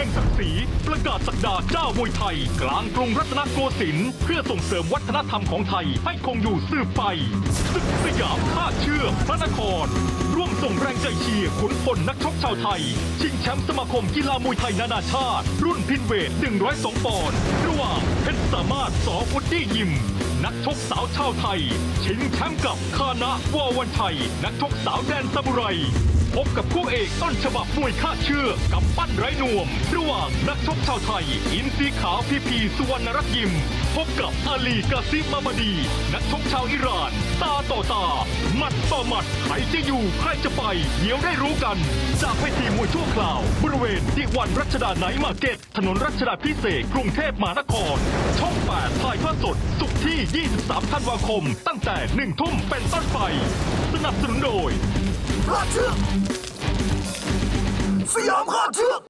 ห่งศักดิ์ศรีประกาศสักดาเจ้ามวยไทย กลางกรุงรัตนโกสินทร์เพื่อส่งเสริมวัฒนธรรมของไทยให้คงอยู่สืบไปศึกสยามข้าเชื่อพระนคร ร่วมส่งแรงใจเชียร์ขุนพลนักชกชาวไทย ชิงแชมป์สมาคมกีฬามวยไทยนานาชาติ รุ่นพินเวท 102 ปอนด์ระหว่างเพชรสามารถสออุดดี้ยิม นักชกสาวชาวไทย ชิงแชมป์กับคานะวอวันชัย นักชกสาวแดนซามูไร พบกับคู่เอกต้นฉบับมวยค่าเชื่อกับปั้นไร้นวม ระหว่างนักชกชาวไทย อินซีขาวพีพีสุวรรณรัตน์ยิม พบกับอาลีกาซิมามาดี นักชกชาวอิหร่าน ตาต่อตา หมัดต่อหมัดใครจะอยู่ใครจะไป เดี๋ยวได้รู้กัน จากเวทีมวยชั่วคราว บริเวณดิวันรัชดาไนท์มาร์เก็ต ถนนรัชดาพิเศษกรุงเทพมหานคร ช่อง 8 ถ่ายทอดสด สุกร์ที่ 23 ธันวาคม ตั้งแต่ 1 ทุ่มเป็นต้นไป สนับสนุนโดย ข้าเ